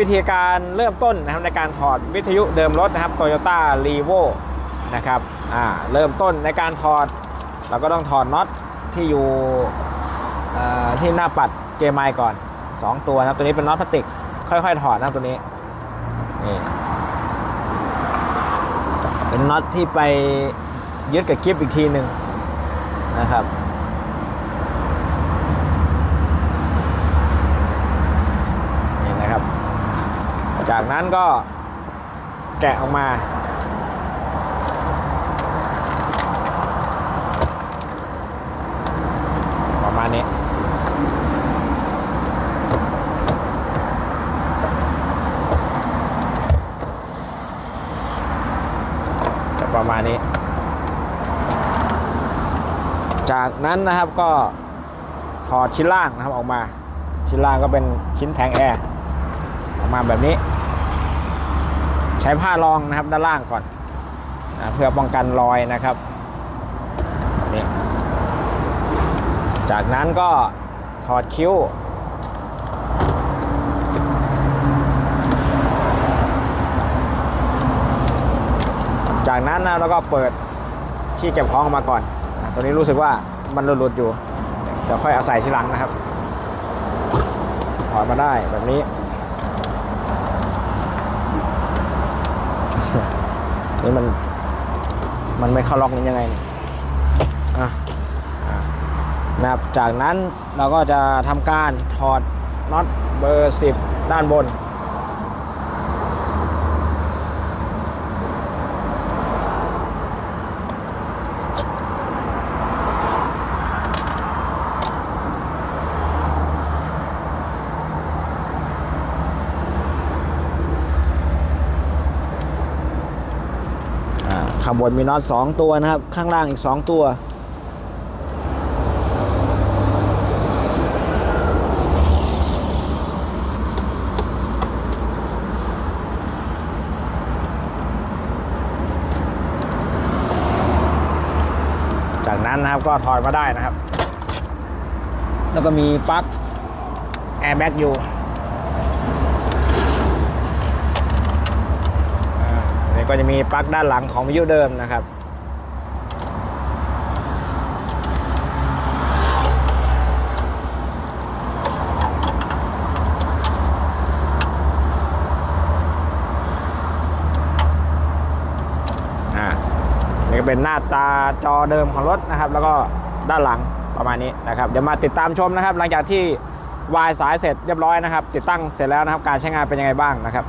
วิธีการเริ่มต้นนะครับในการถอดวิทยุเดิมรถนะครับ Toyota r e v o นะครับอ่าเริ่มต้นในการถอด เราก็ต้องถอดน็อตที่อยู่ที่หน้าปัดเกมไมก่อน 2 ตัวนะครับตัวนี้เป็นน็อตพลาสติก ค่อยๆ ถอดนะครับตัวนี้นี่เป็นน็อตที่ไปยึดกับคลิปอีกทีหนึ่งนะครับ นี่นะครับ จากนั้นก็แกะออกมา ประมาณนี้จะประมาณนี้ จากนั้นนะครับก็ถอดชิ้นล่างนะครับออกมา ชิ้นล่างก็เป็นชิ้นแทงแอร์ออกมาแบบนี้ ใช้ผ้ารองนะครับด้านล่างก่อนนะเพื่อป้องกันรอยนะครับนี้จากนั้นก็ถอดคิ้วจากนั้นนะเราก็เปิดที่เก็บของออกมาก่อน ตัวนี้รู้สึกว่ามันหลุดๆอยู่ เดี๋ยวค่อยเอาใส่ทีหลังนะครับ ถอดมาได้แบบนี้ นี่มัน มันไม่เข้าล็อกนี้ยังไงเนี่ยอะนะครับจากนั้นเราก็จะทำการถอดน็อตเบอร์ 10 ด้านบน ข้างบนมีน็อต2ตัวนะครับ ข้างล่างอีก 2 ตัว จากนั้นนะครับก็ถอดมาได้นะครับ แล้วก็มีปลั๊กแอร์แบ็กอยู่ อ่านี่ ก็จะมีปลั๊กด้านหลังของวิทยุเดิมนะครับ อ่า นี่ก็เป็นหน้าตาจอเดิมของรถนะครับ แล้วก็ด้านหลังประมาณนี้นะครับ เดี๋ยวมาติดตามชมนะครับ หลังจากที่วายสายเสร็จเรียบร้อยนะครับ ติดตั้งเสร็จแล้วนะครับ การใช้งานเป็นยังไงบ้างนะครับ